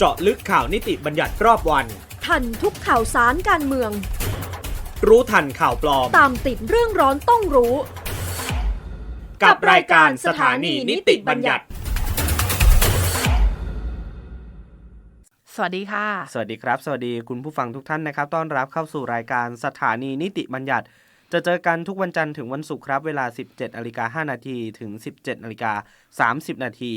เจาะลึกข่าวนิติบัญญัติรอบวัน ทันทุกข่าวสารการเมือง รู้ทันข่าวปลอม ตามติดเรื่องร้อนต้องรู้ กับรายการสถานีนิติบัญญัติ สวัสดีค่ะ สวัสดีครับ สวัสดีคุณผู้ฟังทุกท่านนะครับ ต้อนรับเข้าสู่รายการสถานีนิติบัญญัติ จะเจอกันทุกวันจันทร์ถึงวันศุกร์ครับ เวลา 17นาฬิกา5นาทีถึง 17นาฬิกา30นาที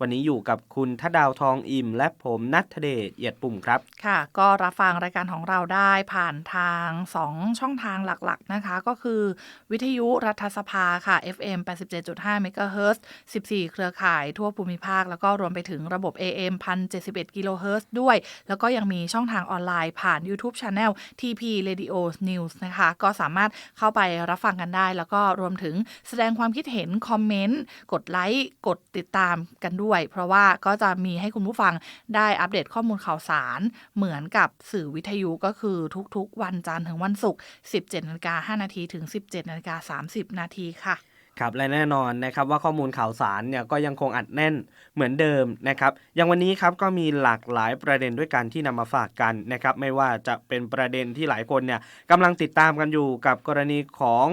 วันนี้อยู่กับคุณทดาวทองอิ่ม และผมนัทเดชเอียดปุ่มครับ ค่ะ ก็รับฟังรายการของเราได้ผ่านทาง 2 ช่องทางหลักๆนะคะ ก็คือ วิทยุรัฐสภาค่ะ FM 87.5 MHz 14 เครือข่ายทั่วภูมิภาค แล้วก็รวมไปถึงระบบ AM 1071กิโลเฮิรตซ์ด้วย แล้วก็ยังมีช่องทางออนไลน์ผ่าน YouTube Channel TP Radio News นะคะ ก็สามารถเข้าไปรับฟังกันได้ แล้วก็รวมถึงแสดงความคิดเห็นคอมเมนต์กดไลค์กดติดตามกันด้วย้วย เพราะว่าก็จะมีให้คุณผู้ฟังได้อัปเดตข้อมูลข่าวสารเหมือนกับสื่อวิทยุก็คือทุกๆ วันจันทร์ถึงวันศุกร์ 17นาฬิกา5นาทีถึง 17นาฬิกา30 นาทีค่ะครับและแน่นอนนะครับว่าข้อมูลข่าวสารเนี่ยก็ยังคงอัดแน่นเหมือนเดิมนะครับอย่างวันนี้ครับก็มีหลากหลายประเด็นด้วยกันที่นำมาฝากกันนะครับไม่ว่าจะเป็นประเด็นที่หลายคนเนี่ยกำลังติดตามกันอยู่กับกรณีของ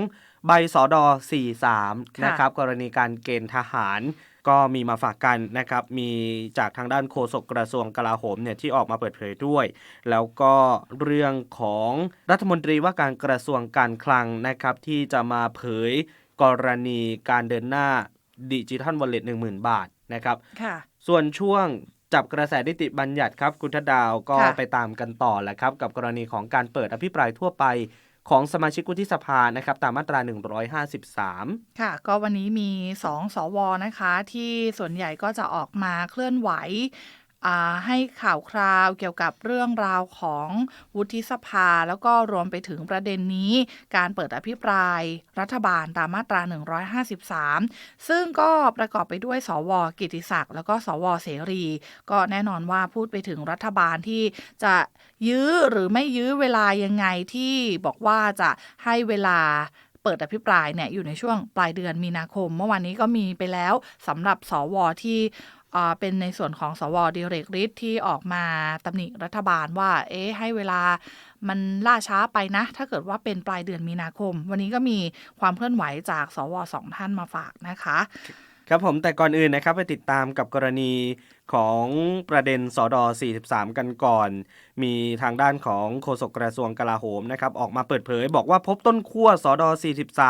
ใบสอดอ43นะครับกรณีการเกณฑ์ทหาร ก็มีมาฝากกันนะครับมีจากทางด้านโฆษกกระทรวงกลาโหมเนี่ยที่ออกมาเปิดเผยด้วย แล้วก็เรื่องของรัฐมนตรีว่าการกระทรวงการคลังนะครับที่จะมาเผยกรณีการเดินหน้าดิจิทัลวอลเล็ต10,000บาทนะครับค่ะส่วนช่วงจับกระแสนิติบัญญัติครับ คุณทดาวก็ค่ะไปตามกันต่อแหละครับ กับกรณีของการเปิดอภิปรายทั่วไป ของสมาชิกวุฒิสภานะครับตามมาตรา 153 ค่ะ ก็วันนี้มีสองสวนะคะ ที่ส่วนใหญ่ก็จะออกมาเคลื่อนไหว ให้ข่าวคราวเกี่ยวกับเรื่องราวของวุฒิสภา แล้วก็รวมไปถึงประเด็นนี้ การเปิดอภิปรายรัฐบาลตามมาตรา 153 ซึ่งก็ประกอบไปด้วย สว กิติศักดิ์แล้วก็สวเสรี ก็แน่นอนว่าพูดไปถึงรัฐบาลที่จะยื้อหรือไม่ยื้อเวลายังไงที่บอกว่าจะให้เวลาเปิดอภิปรายเนี่ยอยู่ในช่วงปลายเดือนมีนาคม เมื่อวานนี้ก็มีไปแล้วสำหรับสวที่ เป็นในส่วนของสวดิเรกฤทธิ์ที่ออกมาตำหนิรัฐบาลว่า เอ๊ะให้เวลามันล่าช้าไปนะ ถ้าเกิดว่าเป็นปลายเดือนมีนาคม วันนี้ก็มีความเคลื่อนไหวจากสวสองท่านมาฝากนะคะ ครับผมแต่ก่อนอื่นนะครับไปติดตามกับกรณีของประเด็นสอดอ43 กันก่อน มีทางด้านของโฆษกกระทรวงกลาโหมนะครับออกมาเปิดเผย บอกว่าพบต้นขั้วสอดอ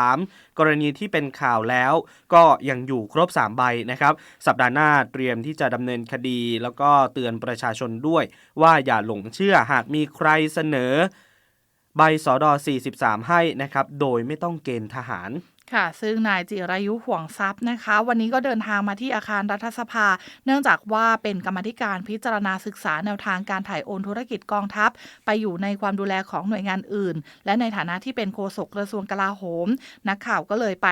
43 กรณีที่เป็นข่าวแล้ว ก็ยังอยู่ครบ 3 ใบนะครับสัปดาห์หน้าเตรียมที่จะดำเนินคดี แล้วก็เตือนประชาชนด้วย ว่าอย่าหลงเชื่อหากมีใครเสนอ ใบสอดอ43 ให้นะครับโดยไม่ต้องเกณฑ์ทหาร ค่ะ ซึ่งนายจิรายุห่วงทรัพย์นะคะ วันนี้ก็เดินทางมาที่อาคารรัฐสภา เนื่องจากว่าเป็นกรรมธิการพิจารณาศึกษาแนวทางการถ่ายโอนธุรกิจกองทัพ ไปอยู่ในความดูแลของหน่วยงานอื่น และในฐานะที่เป็นโฆษกกระทรวงกลาโหม นักข่าวก็เลยไป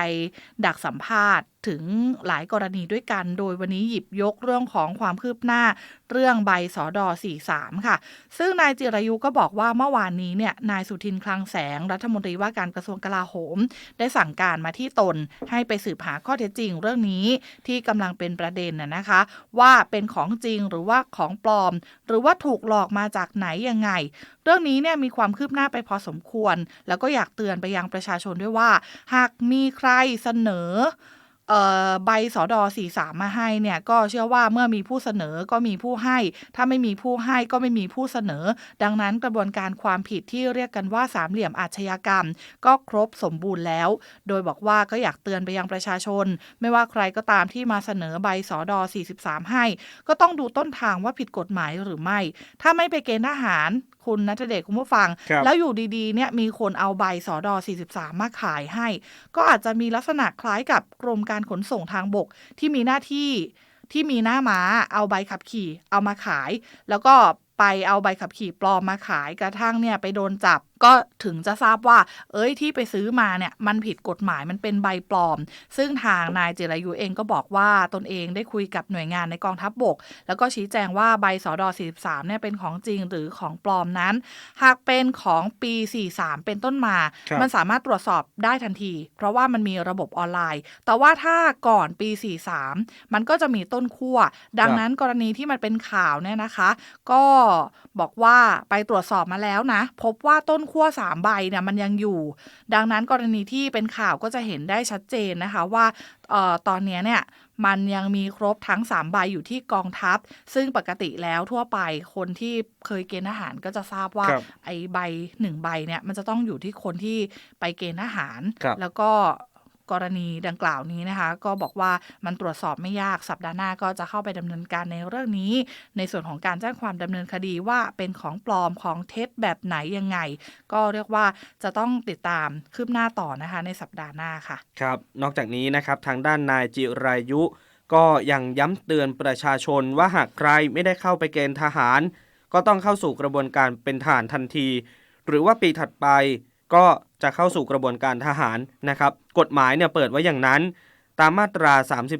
ดักสัมภาษณ์ถึงหลายกรณีด้วยกัน โดยวันนี้หยิบยกเรื่องของความคืบหน้า เรื่องใบสอดอ43 ค่ะ ซึ่งนายจิรายุก็บอกว่าเมื่อวานนี้เนี่ยนายสุทินคลังแสงรัฐมนตรีว่าการกระทรวงกลาโหม ได้สั่งการมาที่ตนให้ไปสืบหาข้อเท็จจริงเรื่องนี้ที่กำลังเป็นประเด็นน่ะนะคะ ว่าเป็นของจริงหรือว่าของปลอม หรือว่าถูกหลอกมาจากไหนยังไง เรื่องนี้เนี่ยมีความคืบหน้าไปพอสมควร แล้วก็อยากเตือนไปยังประชาชนด้วยว่า หากมีใครเสนอ ใบสอดอ43มาให้เนี่ยก็เชื่อว่าเมื่อมีผู้เสนอก็มีผู้ให้ ถ้าไม่มีผู้ให้ก็ไม่มีผู้เสนอ ดังนั้นกระบวนการความผิดที่เรียกกันว่าสามเหลี่ยมอาชญากรรม ก็ครบสมบูรณ์แล้ว โดยบอกว่าก็อยากเตือนไปยังประชาชน ไม่ว่าใครก็ตามที่มาเสนอใบสอดอ43 ให้ ก็ต้องดูต้นทางว่าผิดกฎหมายหรือไม่ ถ้าไม่ไปเกณฑ์ทหารคุณนัทเดชคุณผู้ฟังครับแล้วอยู่ดีๆเนี่ยมีคนเอาใบสอดอ43 มาขายให้ ก็อาจจะมีลักษณะคล้ายกับกรมการขนส่งทางบกที่มีหน้าที่ที่มีหน้าม้าเอาใบขับขี่เอามาขาย แล้วก็ไปเอาใบขับขี่ปลอมมาขายกระทั่งเนี่ยไปโดนจับ ก็ถึงจะทราบว่า เอ้ยที่ไปซื้อมาเนี่ยมันผิดกฎหมายมันเป็นใบปลอม ซึ่งทางนายเจรายุเองก็บอกว่าตนเองได้คุยกับหน่วยงานในกองทัพบบก แล้วก็ชี้แจงว่าใบสอดอ43เนี่ยเป็นของจริงหรือของปลอมนั้น หากเป็นของปี 43 เป็นต้นมาครับมันสามารถตรวจสอบได้ทันที เพราะว่ามันมีระบบออนไลน์ แต่ว่าถ้าก่อนปี 43 มันก็จะมีต้นขั้ว ดังนั้นกรณีที่มันเป็นข่าวเนี่ยนะคะ ก็บอกว่าไปตรวจสอบมาแล้วนะ พบว่าต้นขั้ว3ใบเนี่ยมันยังอยู่ ดังนั้นกรณีที่เป็นข่าวก็จะเห็นได้ชัดเจนนะคะว่าเอ่อตอนเนี้ยเนี่ยมันยังมีครบทั้ง3ใบอยู่ที่กองทัพ ซึ่งปกติแล้วทั่วไปคนที่เคยเกณฑ์ทหารก็จะทราบว่าครับไอ้ใบหนึ่งใบเนี่ยมันจะต้องอยู่ที่คนที่ไปเกณฑ์ทหารครับแล้วก็ กรณีดังกล่าวนี้นะคะ ก็บอกว่ามันตรวจสอบไม่ยากสัปดาห์หน้าก็จะเข้าไปดำเนินการในเรื่องนี้ ในส่วนของการแจ้งความดำเนินคดีว่าเป็นของปลอมของเท็จแบบไหนยังไง ก็เรียกว่าจะต้องติดตามคืบหน้าต่อนะคะในสัปดาห์หน้าค่ะครับนอกจากนี้นะครับทางด้านนายจิรายุ ก็ยังย้ำเตือนประชาชนว่าหากใครไม่ได้เข้าไปเกณฑ์ทหาร ก็ต้องเข้าสู่กระบวนการเป็นทหารทันที หรือว่าปีถัดไปก็ จะเข้าสู่กระบวนการทหารนะครับ กฎหมายเนี่ยเปิดไว้อย่างนั้น ตามมาตรา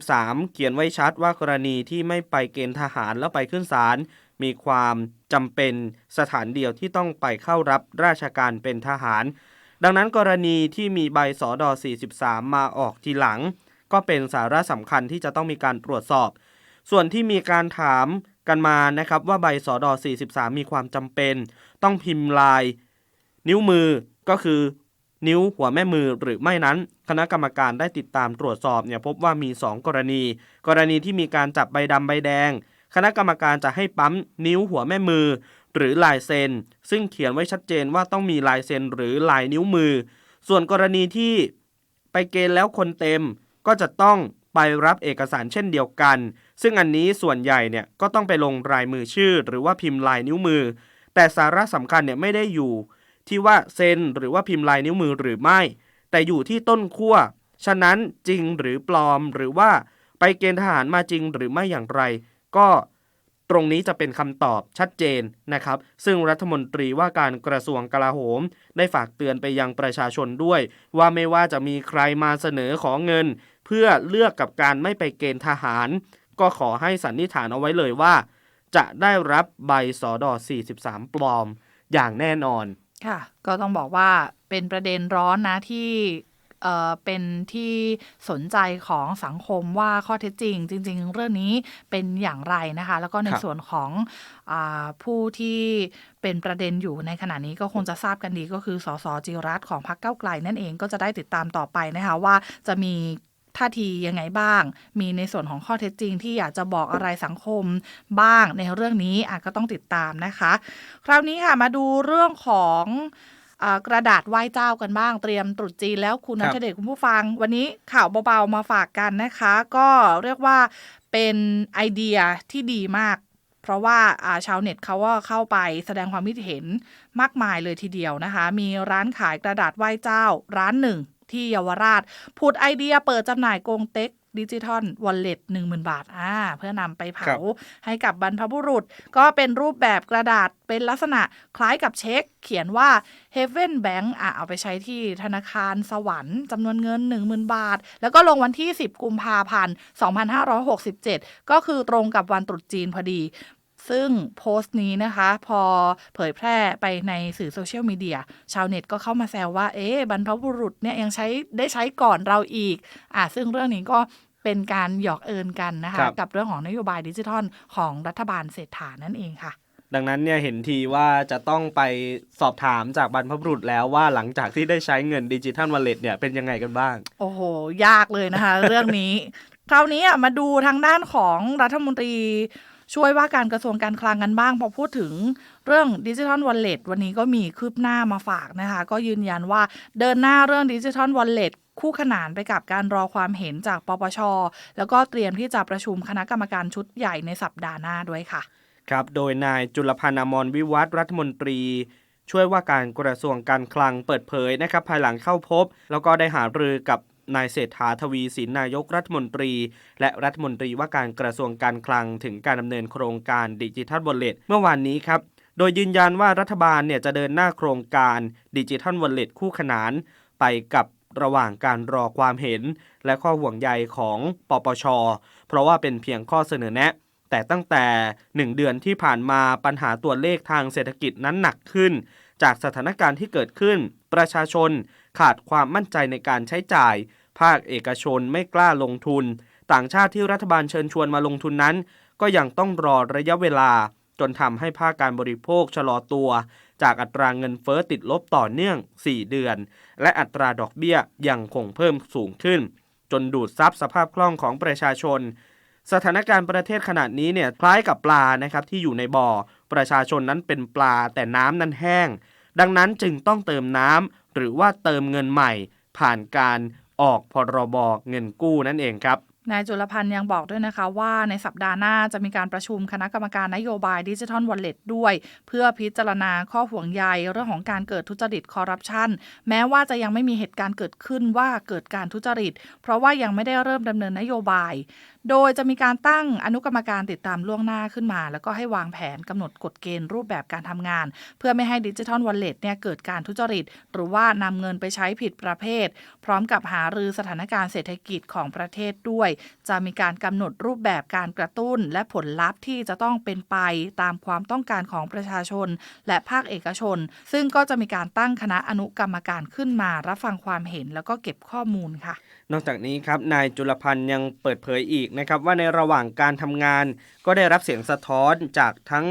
33 เขียนไว้ชัดว่ากรณีที่ไม่ไปเกณฑ์ทหารแล้วไปขึ้นศาลมีความจำเป็นสถานเดียวที่ต้องไปเข้ารับราชการเป็นทหาร ดังนั้นกรณีที่มีใบสอดอ43 มาออกทีหลัง ก็เป็นสาระสำคัญที่จะต้องมีการตรวจสอบ ส่วนที่มีการถามกันมานะครับว่าใบสอดอ43 มีความจำเป็น ต้องพิมพ์ลาย นิ้วมือก็คือ นิ้วหัวแม่มือหรือไม่นั้น คณะกรรมการได้ติดตามตรวจสอบเนี่ยพบว่ามี 2 กรณี กรณีที่มีการจับใบดำใบแดง คณะกรรมการจะให้ปั๊มนิ้วหัวแม่มือ หรือลายเซ็น ซึ่งเขียนไว้ชัดเจนว่าต้องมีลายเซ็นหรือลายนิ้วมือ ส่วนกรณีที่ไปเกณฑ์แล้วคนเต็มก็จะต้องไปรับเอกสารเช่นเดียวกัน ซึ่งอันนี้ส่วนใหญ่เนี่ยก็ต้องไปลงลายมือชื่อ หรือว่าพิมพ์ลายนิ้วมือ แต่สาระสำคัญเนี่ยไม่ได้อยู่ ที่ว่าเซ็นหรือว่าพิมพ์ลายนิ้วมือหรือไม่ แต่อยู่ที่ต้นขั้วฉะนั้นจริงหรือปลอมหรือว่าไปเกณฑ์ทหารมาจริงหรือไม่อย่างไร ก็ตรงนี้จะเป็นคำตอบชัดเจนนะครับ ซึ่งรัฐมนตรีว่าการกระทรวงกลาโหม ได้ฝากเตือนไปยังประชาชนด้วย ว่าไม่ว่าจะมีใครมาเสนอขอเงิน เพื่อเลือกกับการไม่ไปเกณฑ์ทหาร ก็ขอให้สันนิษฐานเอาไว้เลยว่า จะได้รับใบสอดอ43 ปลอมอย่างแน่นอน ค่ะ ก็ต้องบอกว่าเป็นประเด็นร้อนนะที่เอ่อเป็นที่สนใจของสังคมว่าข้อเท็จจริง จริง ๆ เรื่องนี้เป็นอย่างไรนะคะ แล้วก็ในครับส่วนของอาผู้ที่เป็นประเด็นอยู่ในขณะนี้ก็คงจะทราบกันดีก็คือสสจิรัตน์ของพรรคเก้าวไกลนั่นเองก็จะได้ติดตามต่อไปนะคะว่าจะมี ท่าทียังไงบ้าง มีในส่วนของข้อเท็จจริง ที่อยากจะบอกอะไรสังคมบ้างในเรื่องนี้อาจก็ต้องติดตามนะคะ คราวนี้ค่ะมาดูเรื่องของกระดาษไหว้เจ้ากันบ้างเตรียมตรุษจีนแล้วคุณนันัทเดชคุณผู้ฟัง วันนี้ข่าวเบาๆมาฝากกันนะคะ ก็เรียกว่าเป็นไอเดียที่ดีมาก เพราะว่าอ่าชาวเน็ตเขาก็เข้าไปแสดงความคิดเห็นมากมายเลยทีเดียวนะคะ มีร้านขายกระดาษไหว้เจ้าร้านหนึ่ง ที่เยาวราช ผุดไอเดียเปิดจำหน่ายกงเต็กดิจิทัลวอลเล็ตหนึ่งหมื่นบาทอ่าเพื่อนำไปเผาให้กับบรรพบุรุษ ก็เป็นรูปแบบกระดาษเป็นลักษณะคล้ายกับเช็ค เขียนว่า Heaven Bank อะเอาไปใช้ที่ธนาคารสวรรค์จำนวนเงิน 10,000 บาท แล้วก็ลงวันที่ 10 กุมภาพันธ์ 2567 ก็คือตรงกับวันตรุษจีนพอดี ซึ่งโพสต์นี้นะคะ พอเผยแพร่ไปในสื่อโซเชียลมีเดียชาวเน็ตก็เข้ามาแซวว่า เอ๊ะบรรพบุรุษเนี่ยยังใช้ได้ใช้ก่อนเราอีกอะซึ่งเรื่องนี้ก็เป็นการหยอกเอินกันนะครัคะบกับเรื่องของนโยบายดิจิทัลของรัฐบาลเศรษฐานั่นเองค่ะดังนั้นเนี่ยเห็นทีว่าจะต้องไปสอบถามจากบรรพบุรุษแล้วว่าหลังจากที่ได้ใช้เงินดิจิทัลวอลเล็ตเนี่ยเป็นยังไงกันบ้าง โอ้โห ยากเลยนะคะ เรื่องนี้ คราวนี้อะมาดูทางด้านของรัฐมนตรี ช่วยว่าการกระทรวงการคลังกันบ้าง พอพูดถึงเรื่องดิจิทัลวอลเล็ตวันนี้ก็มีคืบหน้ามาฝากนะคะ ก็ยืนยันว่าเดินหน้าเรื่องดิจิทัลวอลเล็ตคู่ขนานไปกับการรอความเห็นจากปปช แล้วก็เตรียมที่จะประชุมคณะกรรมการชุดใหญ่ในสัปดาห์หน้าด้วยค่ะ ครับ โดยนายจุลพันธ์อมรวิวัฒรัฐมนตรีช่วยว่าการกระทรวงการคลังเปิดเผยนะครับภายหลังเข้าพบ แล้วก็ได้หารือกับ นายเศรษฐาทวีสินนายกรัฐมนตรี และรัฐมนตรีว่าการกระทรวงการคลังถึงการดำเนินโครงการดิจิทัลวอลเล็ตเมื่อวานนี้ครับ โดยยืนยันว่ารัฐบาลเนี่ยจะเดินหน้าโครงการดิจิทัลวอลเล็ตคู่ขนานไปกับระหว่างการรอความเห็น และข้อห่วงใยของปปช เพราะว่าเป็นเพียงข้อเสนอแนะ แต่ตั้งแต่ 1 เดือนที่ผ่านมาปัญหาตัวเลขทางเศรษฐกิจนั้นหนักขึ้น จากสถานการณ์ที่เกิดขึ้น ประชาชน ขาดความมั่นใจในการใช้จ่าย ภาคเอกชนไม่กล้าลงทุน ต่างชาติที่รัฐบาลเชิญชวนมาลงทุนนั้น ก็ยังต้องรอระยะเวลา จนทำให้ภาคการบริโภคชะลอตัว จากอัตราเงินเฟ้อติดลบต่อเนื่อง 4 เดือน และอัตราดอกเบี้ยยังคงเพิ่มสูงขึ้น จนดูดซับสภาพคล่องของประชาชนสถานการณ์ประเทศขนาดนี้เนี่ยคล้ายกับปลานะครับที่อยู่ในบ่อ ประชาชนนั้นเป็นปลาแต่น้ำนั้นแห้ง ดังนั้นจึงต้องเติมน้ำ หรือว่าเติมเงินใหม่ผ่านการออกพรบเงินกู้นั่นเองครับ นายจุลพันธ์ยังบอกด้วยนะคะว่าในสัปดาห์หน้าจะมีการประชุมคณะกรรมการนโยบายดิจิทัลวอลเล็ตด้วย เพื่อพิจารณาข้อห่วงใยเรื่องของการเกิดทุจริตคอร์รัปชันแม้ว่าจะยังไม่มีเหตุการณ์เกิดขึ้นว่าเกิดการทุจริต เพราะว่ายังไม่ได้เริ่มดำเนินนโยบาย โดยจะมีการตั้งอนุกรรมการติดตามล่วงหน้าขึ้นมา แล้วก็ให้วางแผนกำหนดกฎเกณฑ์รูปแบบการทำงาน เพื่อไม่ให้ดิจิทัลวอลเล็ตเนี่ยเกิดการทุจริต หรือว่านำเงินไปใช้ผิดประเภท พร้อมกับหารือสถานการณ์เศรษฐกิจของประเทศด้วยจะมีการกำหนดรูปแบบการกระตุ้น และผลลัพธ์ที่จะต้องเป็นไปตามความต้องการของประชาชน และภาคเอกชน ซึ่งก็จะมีการตั้งคณะอนุกรรมการขึ้นมารับฟังความเห็นแล้วก็เก็บข้อมูลค่ะ นอกจากนี้ครับนายจุลพันธ์ยังเปิดเผยอีกนะครับว่าในระหว่างการทำงาน ก็ได้รับเสียงสะท้อนจากทั้ง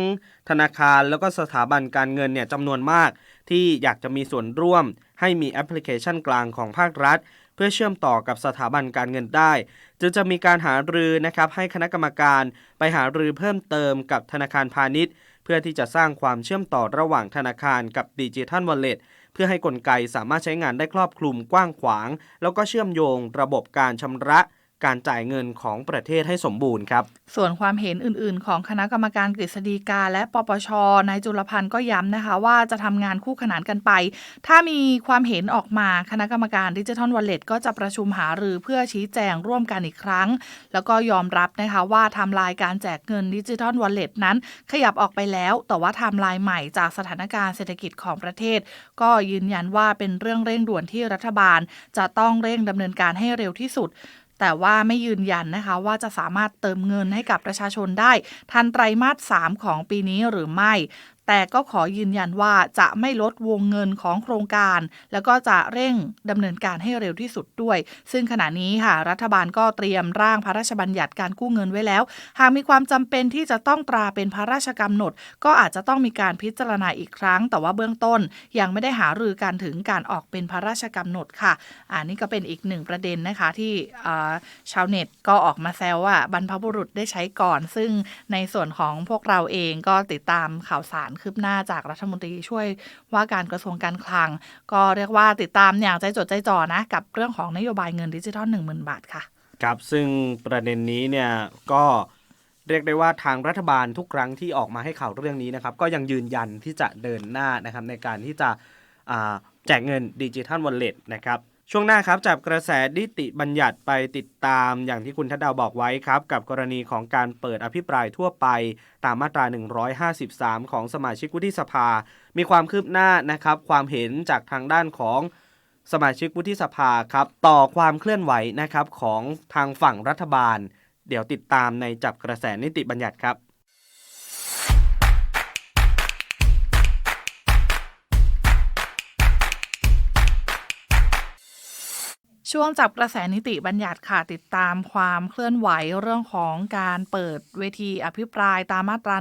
ธนาคารแล้วก็สถาบันการเงินเนี่ยจำนวนมาก ที่อยากจะมีส่วนร่วม ให้มีแอปพลิเคชันกลางของภาครัฐ พื่อเชื่อมต่อกับสถาบันการเงินได้ จึงจะมีการหารือนะครับให้คณะกรรมการไปหารือเพิ่มเติมกับธนาคารพาณิชย์ เพื่อที่จะสร้างความเชื่อมต่อระหว่างธนาคารกับดิจิทัลวอลเล็ตเพื่อให้กลไกสามารถใช้งานได้ครอบคลุมกว้างขวาง แล้วก็เชื่อมโยงระบบการชำระ การจ่ายเงินของประเทศให้สมบูรณ์ครับ ส่วนความเห็นอื่น ๆ ของคณะกรรมการกฤษฎีกา และปปชนายจุลพันธ์ก็ย้ำนะคะ ว่าจะทำงานคู่ขนานกันไป ถ้ามีความเห็นออกมาคณะกรรมการดิจิทัลวอลเล็ตก็จะประชุมหารือเพื่อชี้แจงร่วมกันอีกครั้ง แล้วก็ยอมรับนะคะว่าทม์ไลน์การแจกเงินดิจิทัลวอลเล็ตนั้น ขยับออกไปแล้ว แต่ว่าทม์ไลน์ใหม่จากสถานการณ์เศรษฐกิจของประเทศ ก็ยืนยันว่าเป็นเรื่องเร่งด่วนที่รัฐบาล จะต้องเร่งดำเนินการให้เร็วที่สุด แต่ว่าไม่ยืนยันนะคะว่าจะสามารถเติมเงินให้กับประชาชนได้ ทันไตรมาส 3 ของปีนี้หรือไม่ แต่ก็ขอยืนยันว่าจะไม่ลดวงเงินของโครงการ แล้วก็จะเร่งดำเนินการให้เร็วที่สุดด้วย ซึ่งขณะนี้ค่ะ รัฐบาลก็เตรียมร่างพระราชบัญญัติการกู้เงินไว้แล้ว หากมีความจำเป็นที่จะต้องตราเป็นพระราชกำหนด ก็อาจจะต้องมีการพิจารณาอีกครั้ง แต่ว่าเบื้องต้นยังไม่ได้หารือกันถึงการออกเป็นพระราชกำหนดค่ะอันนี้ก็เป็นอีกหนึ่งประเด็นนะคะที่ชาวเน็ตก็ออกมาแซวว่าบรรพบุรุษได้ใช้ก่อน ซึ่งในส่วนของพวกเราเองก็ติดตามข่าวสารคืบหน้าจากรัฐมนตรีช่วยว่าการกระทรวงการคลัง ก็เรียกว่าติดตามอย่างใจจดใจจ่อนะ กับเรื่องของนโยบายเงินดิจิทัล1 0,000 บาทค่ะ ครับ ซึ่งประเด็นนี้เนี่ยก็เรียกได้ว่าทางรัฐบาลทุกครั้งที่ออกมาให้ข่าวเรื่องนี้นะครับ ก็ยังยืนยันที่จะเดินหน้านะครับในการที่จะแจกเงินดิจิทัลวอลเล็ตนะครับ ช่วงหน้าครับจับกระแสนิติบัญญัติไปติดตามอย่างที่คุณทัดดาวบอกไว้ครับ กับกรณีของการเปิดอภิปรายทั่วไป ตามมาตรา 153 ของสมาชิกวุฒิสภา มีความคืบหน้านะครับ ความเห็นจากทางด้านของสมาชิกวุฒิสภาครับ ต่อความเคลื่อนไหวนะครับของทางฝั่งรัฐบาล เดี๋ยวติดตามในจับกระแสนิติบัญญัติครับ ช่วงจับกระแสนิติบัญญัติค่ะติดตามความเคลื่อนไหวเรื่องของการเปิดเวทีอภิปรายตามมาตรา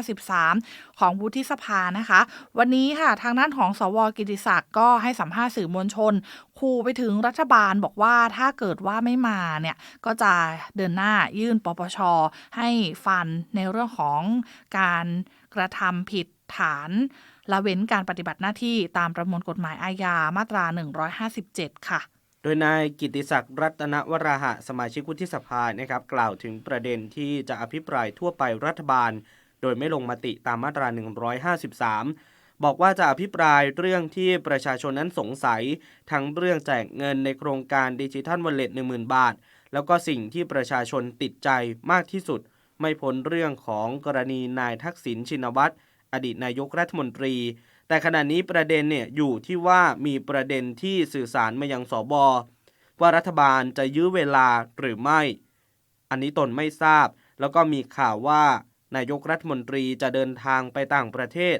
153 ของวุฒิสภานะคะ วันนี้ค่ะทางด้านของสวกิติศักดิ์ก็ให้สัมภาษณ์สื่อมวลชนคู่ไปถึงรัฐบาลบอกว่าถ้าเกิดว่าไม่มาเนี่ยก็จะเดินหน้ายื่นปปช ให้ฟันในเรื่องของการกระทำผิดฐานละเว้นการปฏิบัติหน้าที่ตามประมวลกฎหมายอาญามาตรา 157 ค่ะ โดยนายกิติศักดิ์รัตนวราหะสมาชิกวุฒิสภานะครับ กล่าวถึงประเด็นที่จะอภิปรายทั่วไปรัฐบาล โดยไม่ลงมติตามมาตรา 153 บอกว่าจะอภิปรายเรื่องที่ประชาชนนั้นสงสัย ทั้งเรื่องแจกเงินในโครงการดิจิทัลวอลเล็ต10,000 บาท แล้วก็สิ่งที่ประชาชนติดใจมากที่สุด ไม่พ้นเรื่องของกรณีนายทักษิณชินวัตรออดีตนายกรัฐมนตรี แต่ขณะนี้ประเด็นเนี่ยอยู่ที่ว่ามีประเด็นที่สื่อสารมายังสบว่ารัฐบาลจะยื้อเวลาหรือไม่ อันนี้ตนไม่ทราบ แล้วก็มีข่าวว่านายกรัฐมนตรีจะเดินทางไปต่างประเทศ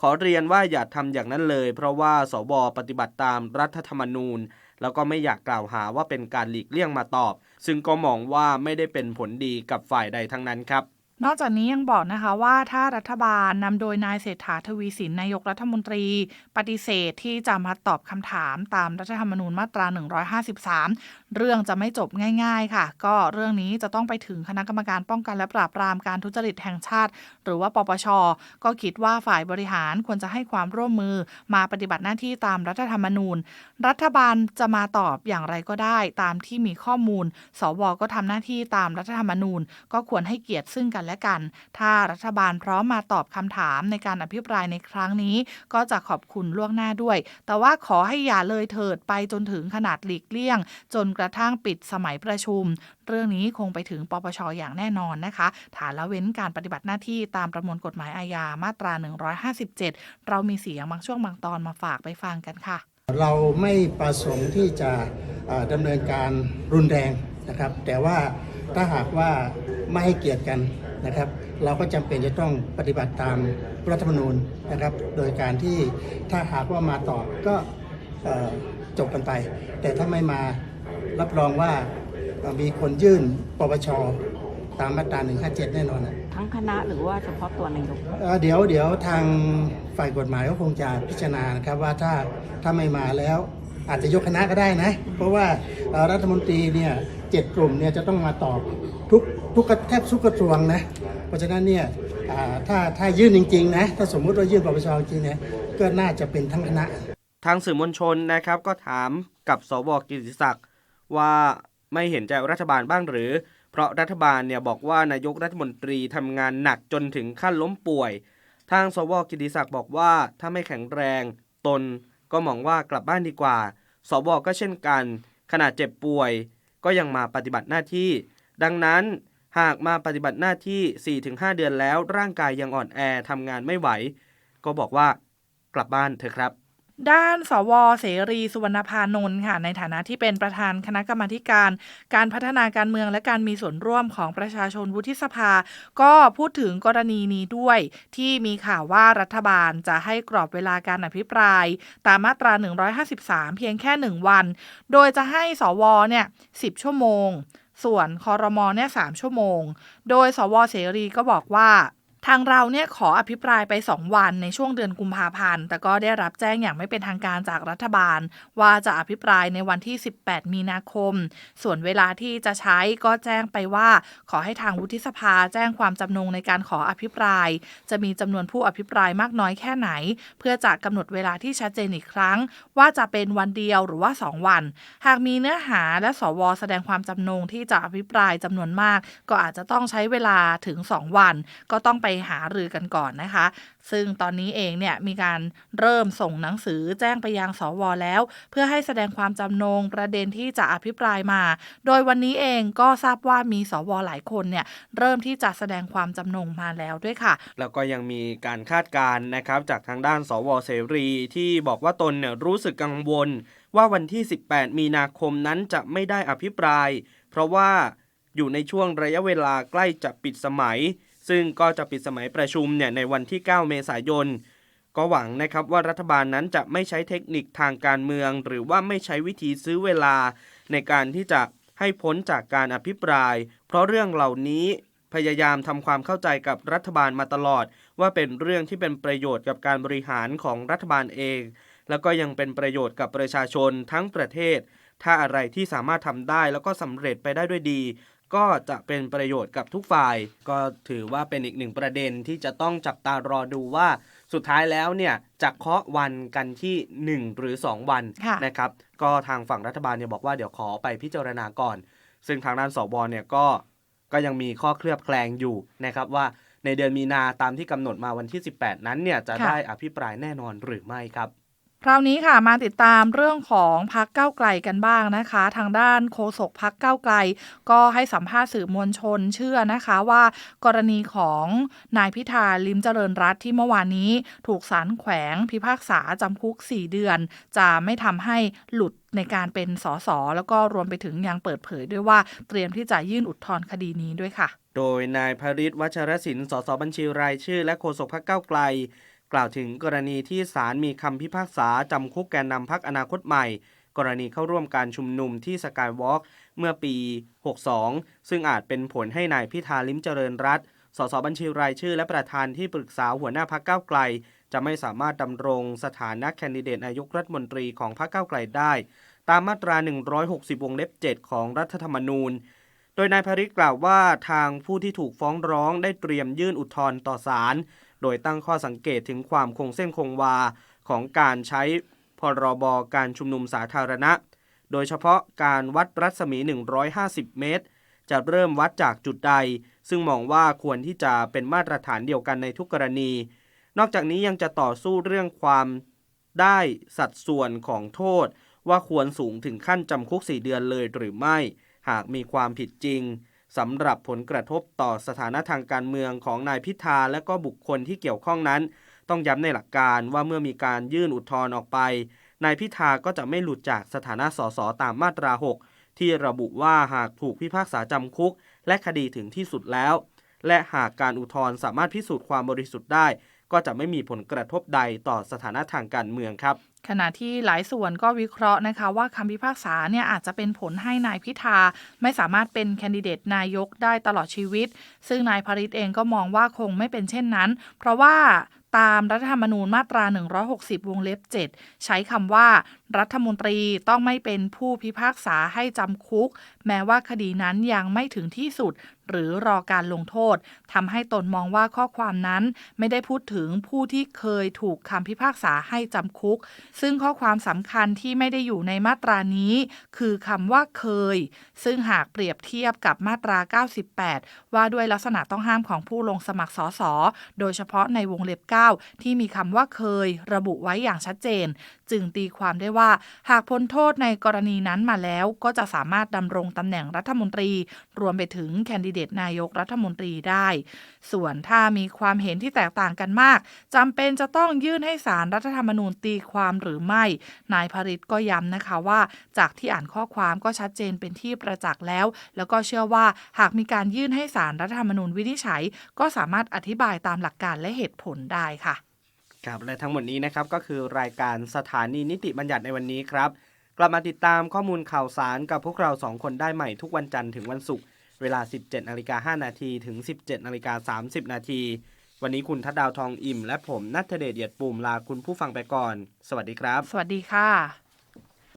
ขอเรียนว่าอย่าทำอย่างนั้นเลย เพราะว่าสบปฏิบัติตามรัฐธรรมนูญ แล้วก็ไม่อยากกล่าวหาว่าเป็นการหลีกเลี่ยงมาตอบ ซึ่งก็มองว่าไม่ได้เป็นผลดีกับฝ่ายใดทั้งนั้นครับ นอกจากนี้ยังบอกนะคะว่าถ้ารัฐบาลนำโดยนายเศรษฐาทวีสินนายกรัฐมนตรี ปฏิเสธที่จะมาตอบคำถามตามรัฐธรรมนูญมาตรา 153 เรื่องจะไม่จบง่าย ๆค่ะ ก็เรื่องนี้จะต้องไปถึงคณะกรรมการป้องกันและปราบปรามการทุจริตแห่งชาติ หรือว่าปปช ก็คิดว่าฝ่ายบริหารควรจะให้ความร่วมมือมาปฏิบัติหน้าที่ตามรัฐธรรมนูญ รัฐบาลจะมาตอบอย่างไรก็ได้ ตามที่มีข้อมูล สวก็ทำหน้าที่ตามรัฐธรรมนูญ ก็ควรให้เกียรติซึ่งกันและกัน ถ้ารัฐบาลพร้อมมาตอบคำถามในการอภิปรายในครั้งนี้ ก็จะขอบคุณล่วงหน้าด้วย แต่ว่าขอให้อย่าเลยเถิดไปจนถึงขนาดหลีกเลี่ยง จนกระทั่งปิดสมัยประชุม เรื่องนี้คงไปถึงปปชอย่างแน่นอนนะคะ ฐานละเว้นการปฏิบัติหน้าที่ตามประมวลกฎหมายอาญามาตรา 157 เรามีเสียงบางช่วงบางตอนมาฝากไปฟังกันค่ะ เราไม่ประสงค์ที่จะดำเนินการรุนแรงนะครับ แต่ว่าถ้าหากว่าไม่ให้เกียรติกัน นะครับ เราก็จำเป็นจะต้องปฏิบัติตามรัฐธรรมนูญนะครับ โดยการที่ถ้าหากว่ามาตอบก็เอ่อจบกันไป แต่ถ้าไม่มารับรองว่าเอ่อมีคนยื่นปปชตามมาตรา 157 แน่นอนนะทั้งคณะหรือว่าเฉพาะตัวนายกเอ่อเดี๋ยวเดี๋ยวทางฝ่ายกฎหมายก็คงจะพิจารณานะครับว่าถ้าถ้าไม่มาแล้วอาจจะยกคณะก็ได้นะ เพราะว่าเอ่อรัฐมนตรีเนี่ยเจ็ดกลุ่มเนี่ยจะต้องมาตอบทุก ทุกแทบทุกกระทรวงนะ เพราะฉะนั้นเนี่ยถ้าถ้ายื่นจริงๆนะถ้าสมมุติว่ายื่นปปชจริงเนี่ยก็น่าจะเป็นทั้งคณะ ทางสื่อมวลชนนะครับก็ถามกับสวกิติศักดิ์ว่าไม่เห็นใจรัฐบาลบ้างหรือ เพราะรัฐบาลเนี่ยบอกว่านายกรัฐมนตรีทำงานหนักจนถึงขั้นล้มป่วย ทางสวกิติศักดิ์บอกว่าถ้าไม่แข็งแรงตนก็มองว่ากลับบ้านดีกว่า สวก็เช่นกัน ขนาดเจ็บป่วย ก็ยังมาปฏิบัติหน้าที่ ดังนั้น หากมาปฏิบัติหน้าที่ 4-5 เดือนแล้วร่างกายยังอ่อนแอทำงานไม่ไหว ก็บอกว่ากลับบ้านเถอะครับด้านสวเสรีสุวรรณพานนท์ค่ะ ในฐานะที่เป็นประธานคณะกรรมาการ การพัฒนาการเมืองและการมีส่วนร่วมของประชาชนวุฒิสภา ก็พูดถึงกรณีนี้ด้วย ที่มีข่าวว่ารัฐบาลจะให้กรอบเวลาการอภิปราย ตามมาตรา 153 เพียงแค่ 1 วัน โดยจะให้สวเนี่ย10 ชั่วโมง ส่วนคอรมอเนี่ยสามชั่วโมง โดยสวเสรีก็บอกว่า ทางเราเนี่ยขออภิปรายไป 2 วันในช่วงเดือนกุมภาพันธ์ แต่ก็ได้รับแจ้งอย่างไม่เป็นทางการจากรัฐบาล ว่าจะอภิปรายในวันที่ 18 มีนาคม ส่วนเวลาที่จะใช้ก็แจ้งไปว่า ขอให้ทางวุฒิสภาแจ้งความจำนงในการขออภิปราย จะมีจำนวนผู้อภิปรายมากน้อยแค่ไหน เพื่อจะกำหนดเวลาที่ชัดเจนอีกครั้ง ว่าจะเป็นวันเดียวหรือว่า 2 วัน หากมีเนื้อหาและสวแสดงความจำนงที่จะอภิปรายจำนวนมาก ก็อาจจะต้องใช้เวลาถึง 2 วัน ก็ต้องไปหารือกันก่อนนะคะ ซึ่งตอนนี้เองเนี่ยมีการเริ่มส่งหนังสือแจ้งไปยังสวแล้ว เพื่อให้แสดงความจำนงประเด็นที่จะอภิปรายมา โดยวันนี้เองก็ทราบว่ามีสวหลายคนเนี่ยเริ่มที่จะแสดงความจำนงมาแล้วด้วยค่ะ แล้วก็ยังมีการคาดการณ์นะครับจากทางด้านสวเสรีที่บอกว่าตนเนี่ยรู้สึกกังวล ว่าวันที่ 18 มีนาคมนั้นจะไม่ได้อภิปราย เพราะว่าอยู่ในช่วงระยะเวลาใกล้จะปิดสมัย ซึ่งก็จะปิดสมัยประชุมเนี่ยในวันที่ 9 เมษายน ก็หวังนะครับว่ารัฐบาลนั้นจะไม่ใช้เทคนิคทางการเมือง หรือว่าไม่ใช้วิธีซื้อเวลา ในการที่จะให้พ้นจากการอภิปราย เพราะเรื่องเหล่านี้พยายามทำความเข้าใจกับรัฐบาลมาตลอด ว่าเป็นเรื่องที่เป็นประโยชน์กับการบริหารของรัฐบาลเอง แล้วก็ยังเป็นประโยชน์กับประชาชนทั้งประเทศ ถ้าอะไรที่สามารถทำได้แล้วก็สำเร็จไปได้ด้วยดี ก็จะเป็นประโยชน์กับทุกฝ่าย ก็ถือว่าเป็นอีกหนึ่งประเด็นที่จะต้องจับตารอดูว่าสุดท้ายแล้วเนี่ยจะเคาะวันกันที่ 1 หรือ 2 วันค่ะนะครับ ก็ทางฝั่งรัฐบาลเนี่ยบอกว่าเดี๋ยวขอไปพิจารณาก่อน ซึ่งทางด้านสวเนี่ยก็ก็ยังมีข้อเคลือบแคลงอยู่นะครับว่าในเดือนมีนาตามที่กำหนดมาวันที่ 18 นั้นเนี่ยจะค่ะได้อภิปรายแน่นอนหรือไม่ครับ คราวนี้ค่ะมาติดตามเรื่องของพักเก้าไกลกันบ้างนะคะ ทางด้านโฆษกพักเก้าไกล ก็ให้สัมภาษณ์สื่อมวลชนเชื่อนะคะว่า กรณีของนายพิธาลิมเจริญรัตที่เมื่อวานนี้ ถูกศาลแขวงพิพากษาจำคุก 4 เดือน จะไม่ทำให้หลุดในการเป็นสสแล้วก็รวมไปถึงยังเปิดเผยด้วยว่าเตรียมที่จะยื่นอุทธรณ์คดีนี้ด้วยค่ะ โดยนายพริตวัชรศิลป์สสบัญชีรายชื่อ และโฆษกพรรคก้าไกล ล่าวถึงกรณีที่ศาลมีคำพิพากษาจำคุกแกนนำพักอนาคตใหม่ กรณีเข้าร่วมการชุมนุมที่สกายวอล์กเมื่อปี 62 ซึ่งอาจเป็นผลให้นายพิธาลิมเจริญรัตสสบัญชีรายชื่อและประธานที่ปรึกษาหัวหน้าพักเก้าไกล จะไม่สามารถดำรงสถานะแคนดิเดตนายกรัฐมนตรีของพรรคก้าไกลได้ ตามมาตรา 160 วงเล็บ 7 ของรัฐธรรมนูญ โดยนายพริตกล่าวว่าทางผู้ที่ถูกฟ้องร้องได้เตรียมยื่นอุทธรณ์ต่อศาล โดยตั้งข้อสังเกตถึงความคงเส้นคงวาของการใช้พรบการชุมนุมสาธารณะ โดยเฉพาะการวัดรัศมี 150 เมตร จะเริ่มวัดจากจุดใด ซึ่งมองว่าควรที่จะเป็นมาตรฐานเดียวกันในทุกกรณี นอกจากนี้ยังจะต่อสู้เรื่องความได้สัดส่วนของโทษ ว่าควรสูงถึงขั้นจำคุก 4 เดือนเลยหรือไม่ หากมีความผิดจริง สำหรับผลกระทบต่อสถานะทางการเมืองของนายพิธาและก็บุคคลที่เกี่ยวข้องนั้น ต้องย้ำในหลักการว่าเมื่อมีการยื่นอุทธรณ์ออกไป นายพิธาก็จะไม่หลุดจากสถานะสสตามมาตรา 6 ที่ระบุว่าหากถูกพิพากษาจำคุก และคดีถึงที่สุดแล้ว และหากการอุทธรณ์สามารถพิสูจน์ความบริสุทธิ์ได้ ก็จะไม่มีผลกระทบใดต่อสถานะทางการเมืองครับ ขณะที่หลายส่วนก็วิเคราะห์นะคะว่าคำพิพากษาเนี่ยอาจจะเป็นผลให้นายพิธา ไม่สามารถเป็นแคนดิเดตนายกได้ตลอดชีวิต ซึ่งนายพริตเองก็มองว่าคงไม่เป็นเช่นนั้น เพราะว่าตามรัฐธรรมนูญมาตรา 160 วงเล็บ 7 ใช้คำว่ารัฐมนตรีต้องไม่เป็นผู้พิพากษาให้จำคุก แม้ว่าคดีนั้นยังไม่ถึงที่สุด หรือรอการลงโทษทำให้ตนมองว่าข้อความนั้น ไม่ได้พูดถึงผู้ที่เคยถูกคำพิพากษาให้จำคุก ซึ่งข้อความสำคัญที่ไม่ได้อยู่ในมาตรานี้ คือคำว่าเคย ซึ่งหากเปรียบเทียบกับมาตรา 98 ว่าด้วยลักษณะต้องห้ามของผู้ลงสมัครสสโดยเฉพาะในวงเล็บ 9 ที่มีคำว่าเคย ระบุไว้อย่างชัดเจน จึงตีความได้ว่า หากพ้นโทษในกรณีนั้นมาแล้ว ก็จะสามารถดำรงตำแหน่งรัฐมนตรี รวมไปถึงแคนดิเดตนายกรัฐมนตรีได้ ส่วนถ้ามีความเห็นที่แตกต่างกันมากจำเป็นจะต้องยื่นให้สารรัฐธรรมนูญตีความหรือไม่ นายพริตก็ย้ำนะคะว่า จากที่อ่านข้อความก็ชัดเจนเป็นที่ประจักษ์แล้ว แล้วก็เชื่อว่าหากมีการยื่นให้สารรัฐธรรมนูญวินิจฉัย ก็สามารถอธิบายตามหลักการและเหตุผลได้ค่ะ ครับและทั้งหมดนี้นะครับก็คือรายการสถานีนิติบัญญัติในวันนี้ครับ กลับมาติดตามข้อมูลข่าวสารกับพวกเราสองคนได้ใหม่ทุกวันจันทร์ถึงวันศุกร์เวลา 17นาฬิกา5นาทีถึง 17นาฬิกา30นาทีวันนี้คุณทัดดาวทองอิ่ม และผมนัทเดชเดียดปุ่มลาคุณผู้ฟังไปก่อน สวัสดีครับ สวัสดีค่ะ